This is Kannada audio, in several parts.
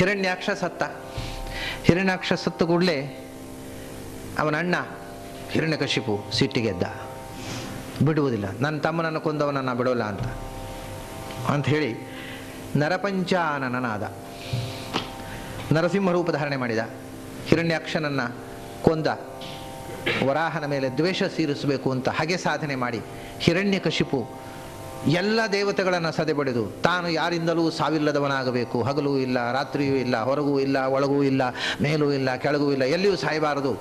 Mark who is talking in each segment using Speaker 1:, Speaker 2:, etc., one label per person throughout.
Speaker 1: ಹಿರಣ್ಯಾಕ್ಷ ಸತ್ತ ಹಿರಣ್ಯಾಕ್ಷ ಸತ್ತ ಕೂಡಲೇ ಅವನ ಅಣ್ಣ ಹಿರಣ್ಯಕಶಿಪು ಸಿಟ್ಟಿಗೆದ್ದ ಬಿಡುವುದಿಲ್ಲ. ನನ್ನ ತಮ್ಮನನ್ನು ಕೊಂದವನನ್ನು ಬಿಡೋಲ್ಲ ಅಂತ. ಅಂತ ಹೇಳಿ ನರಪಂಚಾನನಾದ ನರಸಿಂಹ ರೂಪ ಧಾರಣೆ ಮಾಡಿದ. ಹಿರಣ್ಯಾಕ್ಷನನ್ನು ಕೊಂದ. ವರಾಹನ ಮೇಲೆ ದ್ವೇಷ ಸೀರಿಸಬೇಕು ಅಂತ ಹಾಗೆ ಸಾಧನೆ ಮಾಡಿ ಹಿರಣ್ಯಕಶಿಪು ಎಲ್ಲ ದೇವತೆಗಳನ್ನು ಸದೆಬಡಿದು ತಾನು ಯಾರಿಂದಲೂ ಸಾವಿಲ್ಲದವನಾಗಬೇಕು. ಹಗಲೂ ಇಲ್ಲ, ರಾತ್ರಿಯೂ ಇಲ್ಲ, ಹೊರಗೂ ಇಲ್ಲ, ಒಳಗೂ ಇಲ್ಲ, ಮೇಲೂ ಇಲ್ಲ, ಕೆಳಗೂ ಇಲ್ಲ, ಎಲ್ಲಿಯೂ ಸಾಯಬಾರದು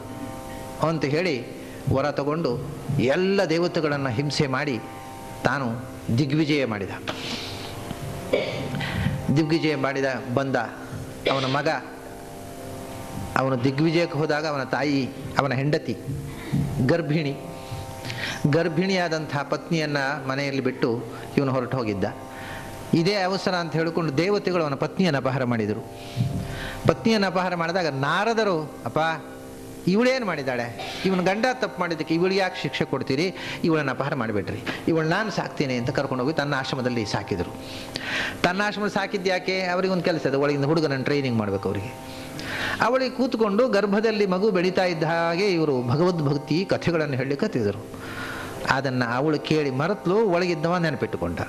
Speaker 1: ಅಂತ ಹೇಳಿ ವರ ತಗೊಂಡು ಎಲ್ಲ ದೇವತೆಗಳನ್ನು ಹಿಂಸೆ ಮಾಡಿ ತಾನು ದಿಗ್ವಿಜಯ ಮಾಡಿದ. ದಿಗ್ವಿಜಯ ಮಾಡಿದ ಬಂದ ಅವನ ಮಗ, ಅವನು ದಿಗ್ವಿಜಯಕ್ಕೆ ಹೋದಾಗ ಅವನ ತಾಯಿ, ಅವನ ಹೆಂಡತಿ, ಗರ್ಭಿಣಿ ಗರ್ಭಿಣಿಯಾದಂಥ ಪತ್ನಿಯನ್ನು ಮನೆಯಲ್ಲಿ ಬಿಟ್ಟು ಇವನು ಹೊರಟು ಹೋಗಿದ್ದ. ಇದೇ ಅವಸರ ಅಂತ ಹೇಳಿಕೊಂಡು ದೇವತೆಗಳು ಅವನ ಪತ್ನಿಯನ್ನು ಅಪಹಾರ ಮಾಡಿದರು. ಪತ್ನಿಯನ್ನು ಅಪಹಾರ ಮಾಡಿದಾಗ ನಾರದರು, ಅಪ್ಪ ಇವಳೇನು ಮಾಡಿದ್ದಾಳೆ? ಇವನ ಗಂಡ ತಪ್ಪು ಮಾಡಿದ್ದಕ್ಕೆ ಇವಳಿಗೆ ಯಾಕೆ ಶಿಕ್ಷೆ ಕೊಡ್ತೀರಿ? ಇವಳನ್ನು ಅಪಹಾರ ಮಾಡಿಬಿಟ್ರಿ ಇವಳು ನಾನು ಸಾಕ್ತೀನಿ ಅಂತ ಕರ್ಕೊಂಡೋಗಿ ತನ್ನ ಆಶ್ರಮದಲ್ಲಿ ಸಾಕಿದರು. ತನ್ನ ಆಶ್ರಮದಲ್ಲಿ ಸಾಕಿದ್ದು ಯಾಕೆ? ಅವರಿಗೆ ಒಂದು ಕೆಲಸ ಇದೆ. ಒಳಗಿಂದ ಹುಡುಗನ ಟ್ರೈನಿಂಗ್ ಮಾಡಬೇಕು ಅವರಿಗೆ. ಅವಳಿಗೆ ಕೂತ್ಕೊಂಡು ಗರ್ಭದಲ್ಲಿ ಮಗು ಬೆಳೀತಾ ಇದ್ದ ಹಾಗೆ ಇವರು ಭಗವದ್ಭಕ್ತಿ ಕಥೆಗಳನ್ನು ಹೇಳಲಿಕ್ಕತ್ತಿದ್ರು ಅದನ್ನು ಅವಳು ಕೇಳಿ ಮರೆತಲು ಒಳಗಿದ್ದವ ನೆನಪಿಟ್ಟುಕೊಂಡ.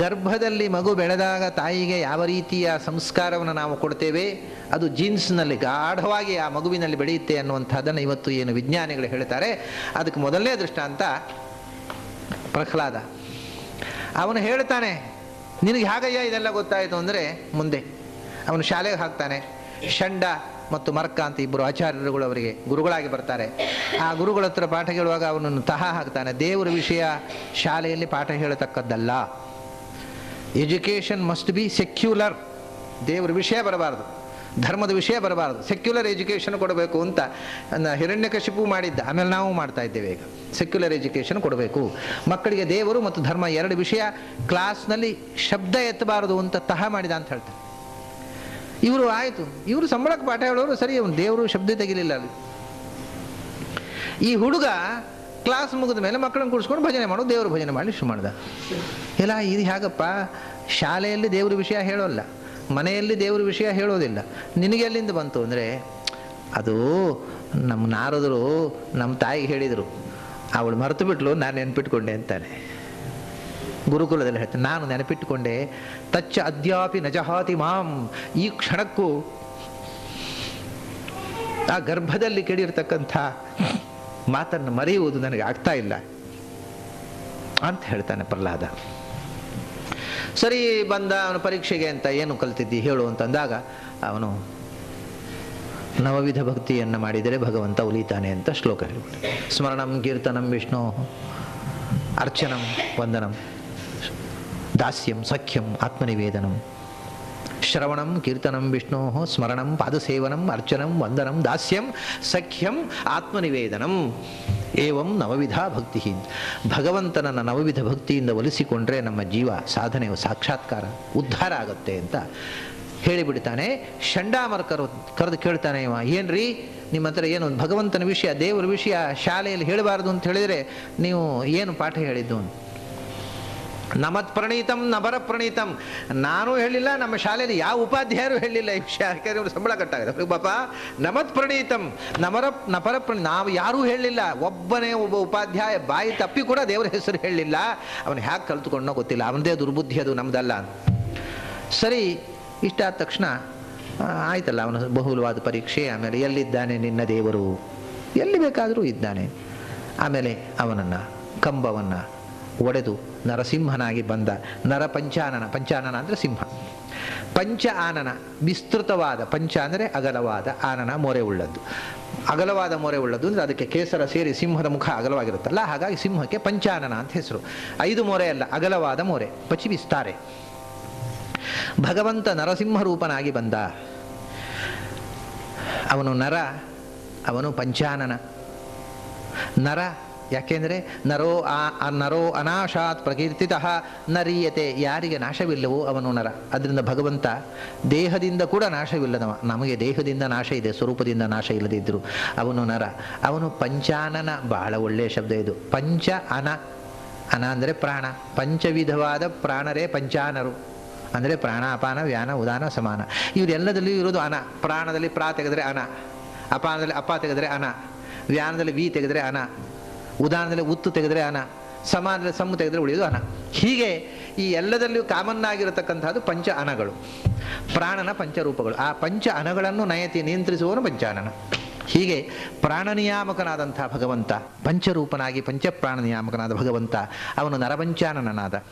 Speaker 1: ಗರ್ಭದಲ್ಲಿ ಮಗು ಬೆಳೆದಾಗ ತಾಯಿಗೆ ಯಾವ ರೀತಿಯ ಸಂಸ್ಕಾರವನ್ನು ನಾವು ಕೊಡ್ತೇವೆ? ಅದು ಜೀನ್ಸ್ನಲ್ಲಿ ಗಾಢವಾಗಿ ಆ ಮಗುವಿನಲ್ಲಿ ಬೆಳೆಯುತ್ತೆ ಅನ್ನುವಂಥದ್ದನ್ನು ಇವತ್ತು ಏನು ವಿಜ್ಞಾನಿಗಳು ಹೇಳ್ತಾರೆ. ಅದಕ್ಕೆ ಮೊದಲನೇ ದೃಷ್ಟಾಂತ ಪ್ರಹ್ಲಾದ. ಅವನು ಹೇಳ್ತಾನೆ, ನಿನಗೆ ಹಾಗಯ್ಯ ಇದೆಲ್ಲ ಗೊತ್ತಾಯಿತು? ಅಂದರೆ ಮುಂದೆ. ಅವನು ಶಾಲೆಗೆ ಹಾಕ್ತಾನೆ, ಷಂಡ ಮತ್ತು ಮರ್ಕ ಅಂತ ಇಬ್ಬರು ಆಚಾರ್ಯರುಗಳು ಅವರಿಗೆ ಗುರುಗಳಾಗಿ ಬರ್ತಾರೆ. ಆ ಗುರುಗಳ ಹತ್ರ ಪಾಠ ಕೇಳುವಾಗ ಅವನನ್ನು ತಹ ಹಾಕ್ತಾನೆ. ದೇವರ ವಿಷಯ ಶಾಲೆಯಲ್ಲಿ ಪಾಠ ಹೇಳತಕ್ಕದ್ದಲ್ಲ. ಎಜುಕೇಷನ್ ಮಸ್ಟ್ ಬಿ ಸೆಕ್ಯುಲರ್ ದೇವರ ವಿಷಯ ಬರಬಾರದು. ಧರ್ಮದ ವಿಷಯ ಬರಬಾರದು. ಸೆಕ್ಯುಲರ್ ಎಜುಕೇಷನ್ ಕೊಡಬೇಕು ಅಂತ ಹಿರಣ್ಯಕಶಿಪು ಮಾಡಿದ್ದ. ಆಮೇಲೆ ನಾವು ಮಾಡ್ತಾ ಇದ್ದೇವೆ ಈಗ. ಸೆಕ್ಯುಲರ್ ಎಜುಕೇಷನ್ ಕೊಡಬೇಕು. ಮಕ್ಕಳಿಗೆ ದೇವರು ಮತ್ತು ಧರ್ಮ ಎರಡು ವಿಷಯ. ಕ್ಲಾಸ್ನಲ್ಲಿ ಶಬ್ದ ಎತ್ತಬಾರದು ಅಂತ ತಹ ಮಾಡಿದ ಅಂತ ಹೇಳ್ತಾರೆ. ಇವರು ಆಯಿತು. ಇವರು ಸಂಬಳಕ್ಕೆ ಪಾಠ ಹೇಳೋರು ಸರಿ, ಅವನು ದೇವರು ಶಬ್ದ ತೆಗಿಲಿಲ್ಲ ಅಲ್ಲಿ. ಈ ಹುಡುಗ ಕ್ಲಾಸ್ ಮುಗಿದ ಮೇಲೆ ಮಕ್ಕಳನ್ನು ಕೂಡಿಸ್ಕೊಂಡು ಭಜನೆ ಮಾಡೋ ದೇವರು ಭಜನೆ ಮಾಡಿ ಶುರು ಮಾಡ್ದ. ಇಲ್ಲ ಇದು ಹೇಗಪ್ಪ? ಶಾಲೆಯಲ್ಲಿ ದೇವ್ರ ವಿಷಯ ಹೇಳೋಲ್ಲ. ಮನೆಯಲ್ಲಿ ದೇವ್ರ ವಿಷಯ ಹೇಳೋದಿಲ್ಲ. ನಿನಗೆ ಎಲ್ಲಿಂದ ಬಂತು ಅಂದರೆ, ಅದು ನಮ್ಮ ನಾರದರು ನಮ್ಮ ತಾಯಿಗೆ ಹೇಳಿದರು. ಅವಳು ಮರೆತು ಬಿಟ್ಲು, ನಾನು ನೆನ್ಪಿಟ್ಕೊಂಡೆ ಅಂತಾನೆ. ಗುರುಕುಲದಲ್ಲಿ ಹೇಳ್ತೇನೆ. ನಾನು ನೆನಪಿಟ್ಟುಕೊಂಡೆ, ತಚ್ಚ ಅದ್ಯಾಪಿ ನಜಹಾತಿ ಮಾಂ. ಈ ಕ್ಷಣಕ್ಕೂ ಆ ಗರ್ಭದಲ್ಲಿ ಕೆಡಿರ್ತಕ್ಕಂಥ ಮಾತನ್ನು ಮರೆಯುವುದು ನನಗೆ ಆಗ್ತಾ ಇಲ್ಲ ಅಂತ ಹೇಳ್ತಾನೆ ಪ್ರಹ್ಲಾದ. ಸರಿ, ಬಂದ ಅವನು ಪರೀಕ್ಷೆಗೆ ಅಂತ ಏನು ಕಲ್ತಿದ್ದಿ? ಹೇಳು ಅಂತಂದಾಗ, ಅವನು, ನವವಿಧ ಭಕ್ತಿಯನ್ನು ಮಾಡಿದರೆ ಭಗವಂತ ಉಲಿತಾನೆ ಅಂತ ಶ್ಲೋಕ ಹೇಳಿಬಿಟ್ಟು. ಸ್ಮರಣಂ ಕೀರ್ತನಂ ವಿಷ್ಣು ಅರ್ಚನಂ ವಂದನಂ. ದಾಸ್ಯಂ ಸಖ್ಯಂ ಆತ್ಮನಿವೇದನಂ. ಶ್ರವಣಂ, ಕೀರ್ತನಂ, ವಿಷ್ಣೋ, ಸ್ಮರಣಂ, ಪಾದಸೇವನಂ, ಅರ್ಚನಂ, ವಂದನಂ, ದಾಸ್ಯಂ ಸಖ್ಯಂ ಆತ್ಮನಿವೇದನಂ. ಏವಂ ನವವಿಧ ಭಕ್ತಿ ಭಗವಂತನನ್ನ ನವವಿಧ ಭಕ್ತಿಯಿಂದ ಒಲಿಸಿಕೊಂಡ್ರೆ ನಮ್ಮ ಜೀವ ಸಾಧನೆಯು ಸಾಕ್ಷಾತ್ಕಾರ, ಉದ್ಧಾರ ಆಗುತ್ತೆ ಅಂತ ಹೇಳಿಬಿಡ್ತಾನೆ. ಷಂಡಾಮರ್ ಕರು ಕರೆದು ಕೇಳ್ತಾನೆ ಇವ ಏನ್ರಿ? ನಿಮ್ಮ ಹತ್ರ ಏನು ಭಗವಂತನ ವಿಷಯ, ದೇವರ ವಿಷಯ ಶಾಲೆಯಲ್ಲಿ ಹೇಳಬಾರ್ದು ಅಂತ ಹೇಳಿದರೆ ನೀವು ಏನು ಪಾಠ ಹೇಳಿದ್ದು? ಅಂತ. ನಮತ್ ಪ್ರಣೀತಂ ನಬರ ಪ್ರಣೀತಂ ನಾನು ಹೇಳಿಲ್ಲ, ನಮ್ಮ ಶಾಲೆಯಲ್ಲಿ ಯಾವ ಉಪಾಧ್ಯಾಯರು ಹೇಳಿಲ್ಲ. ಈ ವಿಷಯ ಯಾಕೆಂದ್ರೆ ಸಂಬಳ ಕಟ್ಟಾಗಿದೆ ಅವ್ರಿಗೆ ಪಾಪ ನಮತ್ ಪ್ರಣೀತಂ ನಮರ ನಪರ ಪ್ರಣಿ ನಾವು ಯಾರೂ ಹೇಳಲಿಲ್ಲ ಒಬ್ಬನೇ ಒಬ್ಬ ಉಪಾಧ್ಯಾಯ ಬಾಯಿ ತಪ್ಪಿ ಕೂಡ ದೇವರ ಹೆಸರು ಹೇಳಿಲ್ಲ. ಅವನು ಹ್ಯಾಕೆ ಕಲ್ತ್ಕೊಂಡೋ ಗೊತ್ತಿಲ್ಲ. ಅವನದೇ ದುರ್ಬುದ್ಧಿ ಅದು, ನಮ್ದಲ್ಲ ಸರಿ, ಇಷ್ಟಾದ ತಕ್ಷಣ ಆಯ್ತಲ್ಲ, ಅವನ ಬಹುಲವಾದ ಪರೀಕ್ಷೆ, ಆಮೇಲೆ ಎಲ್ಲಿದ್ದಾನೆ ನಿನ್ನ ದೇವರು? ಎಲ್ಲಿ ಬೇಕಾದರೂ ಇದ್ದಾನೆ. ಆಮೇಲೆ ಅವನನ್ನು, ಕಂಬವನ್ನು ಒಡೆದು ನರಸಿಂಹನಾಗಿ ಬಂದ ನರ ಪಂಚಾನನ ಪಂಚಾನನ ಅಂದರೆ ಸಿಂಹ. ಪಂಚ ಆನನ, ವಿಸ್ತೃತವಾದ ಪಂಚ ಅಂದರೆ ಅಗಲವಾದ ಆನನ ಮೊರೆ ಉಳ್ಳದ್ದು. ಅಗಲವಾದ ಮೊರೆ ಉಳ್ಳದ್ದು ಅಂದರೆ ಅದಕ್ಕೆ ಕೇಸರ ಸೇರಿ ಸಿಂಹದ ಮುಖ ಅಗಲವಾಗಿರುತ್ತಲ್ಲ, ಹಾಗಾಗಿ ಸಿಂಹಕ್ಕೆ ಪಂಚಾನನ ಅಂತ ಹೆಸರು. ಐದು ಮೊರೆ ಅಲ್ಲ, ಅಗಲವಾದ ಮೊರೆ ಪಚಿ ವಿಸ್ತಾರೆ ಭಗವಂತ ನರಸಿಂಹ ರೂಪನಾಗಿ ಬಂದ. ಅವನು ನರ, ಅವನು ಪಂಚಾನನ. ನರ ಯಾಕೆಂದರೆ ನರೋ ಆ ನರೋ ಅನಾಶಾತ್ ಪ್ರಕೀರ್ತಿತ ನರೀಯತೆ. ಯಾರಿಗೆ ನಾಶವಿಲ್ಲವೋ ಅವನು ನರ. ಅದರಿಂದ ಭಗವಂತ ದೇಹದಿಂದ ಕೂಡ ನಾಶವಿಲ್ಲದವ. ನಮಗೆ ದೇಹದಿಂದ ನಾಶ ಇದೆ, ಸ್ವರೂಪದಿಂದ ನಾಶ ಇಲ್ಲದಿದ್ದರು ಅವನು ನರ. ಅವನು ಪಂಚಾನನ, ಬಹಳ ಒಳ್ಳೆಯ ಶಬ್ದ ಇದು. ಪಂಚ ಅನ. ಅನ ಅಂದರೆ ಪ್ರಾಣ. ಪಂಚವಿಧವಾದ ಪ್ರಾಣರೇ ಪಂಚಾನರು. ಅಂದರೆ ಪ್ರಾಣ, ಅಪಾನ, ವ್ಯಾನ, ಉದಾನ, ಸಮಾನ. ಇವರೆಲ್ಲದಲ್ಲಿಯೂ ಇರೋದು ಅನ. ಪ್ರಾಣದಲ್ಲಿ ಪ್ರಾ ತೆಗೆದರೆ ಅನ. ಅಪಾನದಲ್ಲಿ ಅಪ ತೆಗೆದರೆ ಅನ. ವ್ಯಾನದಲ್ಲಿ ವಿ ತೆಗೆದರೆ ಅನ. ಉದಾನದಲ್ಲಿ ಉತ್ತು ತೆಗೆದರೆ ಅನ ಸಮಾನದಲ್ಲಿ ಸಮ್ಮು ತೆಗೆದರೆ ಉಳಿಯೋದು ಅನ. ಹೀಗೆ ಈ ಎಲ್ಲದಲ್ಲಿಯೂ ಕಾಮನ್ ಆಗಿರತಕ್ಕಂಥದ್ದು ಪಂಚ ಅನಗಳು. ಪ್ರಾಣನ ಪಂಚರೂಪಗಳು ಆ ಪಂಚ ಅನಗಳನ್ನು ನಯತಿ ನಿಯಂತ್ರಿಸುವವನು ಪಂಚಾನನ. ಹೀಗೆ ಪ್ರಾಣನಿಯಾಮಕನಾದಂಥ ಭಗವಂತ, ಪಂಚರೂಪನಾಗಿ ಪಂಚಪ್ರಾಣ ನಿಯಾಮಕನಾದ ಭಗವಂತ, ಅವನು ನರಪಂಚಾನನನಾದ.